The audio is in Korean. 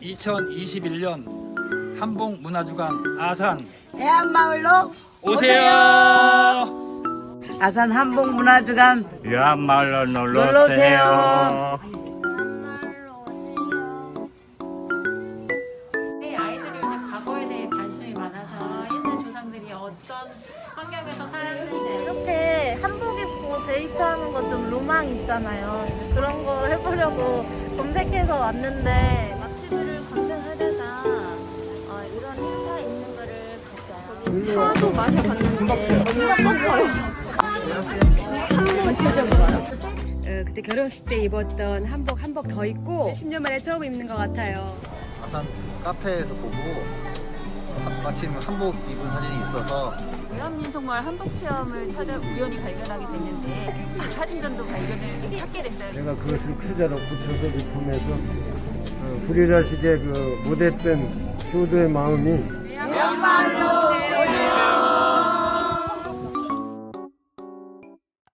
2021년 한복 문화주간 아산 해안마을로 오세요. 아산 한복 문화주간 유한마을로 놀러 놀러 오세요. 네, 아이들이 요새 과거에 대해 관심이 많아서 옛날 조상들이 어떤 환경에서 살았는지 이렇게 한복 입고 데이트하는 거좀 로망 있잖아요. 그런 거 해보려고 검색해서 왔는데 마트들을 검색하다가 어, 이런 행사 있는 거를 봤어요. 차도 마셔봤는데. 어, 그때 결혼식 때 입었던 한복 한 복 더 입고 10년 만에 처음 입는 것 같아요. 아산 카페에서 보고 하- 마침 한복 입은 사진이 있어서 외암민속마을 한복 체험을 찾아 우연히 발견하게 됐는데 사진전도 발견을 찾게 됐어요. 내가 그것을 표자로 붙여서 리폼해서 어, 불일하시게 그 못했던 효도의 마음이 해안마을로